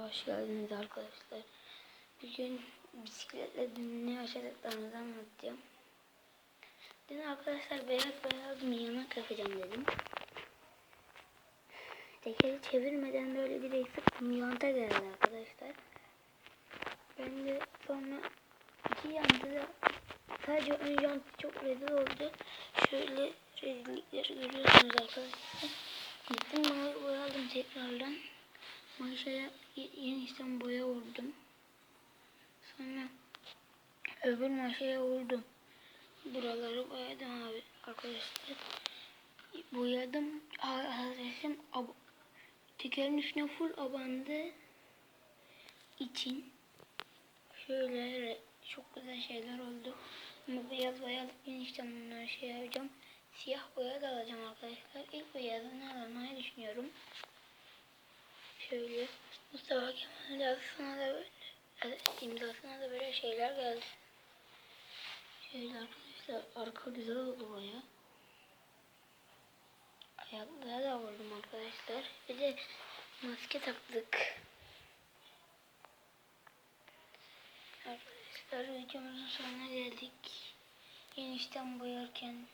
Hoş geldiniz arkadaşlar. Bugün bisikletle dün ne yaşadıklarımızı anlatacağım. Dün arkadaşlar beyaz beyaz bir yemek yapacağım dedim. Tekeri çevirmeden böyle direkt sıktım. Yanta geldi arkadaşlar. Ben de sonra iki yanta da sadece ön yantı çok rezil oldu. Şöyle rezillikleri görüyorsunuz arkadaşlar. Gittim bana boyadım tekrardan. Maşaya yeni işten boya vurdum. Sonra öbür maşaya vurdum. Buraları boyadım abi arkadaşlar. Boyadım. Ab tekerin üstüne full abandı için şöyle çok güzel şeyler oldu. Ama beyaz boya yeni işten bunları şey yapacağım. Siyah boya da alacağım arkadaşlar. İlk beyazını almayı düşünüyorum. Şöyle Mustafa Kemal yazısına da böyle imzasına da böyle şeyler geldi. Şöyle arkadaşlar arka güzel oldu baya. Ayaklara da vurdum arkadaşlar. Bir de maske taktık. Arkadaşlar videomuzun sonuna geldik. Yenişten boyarken.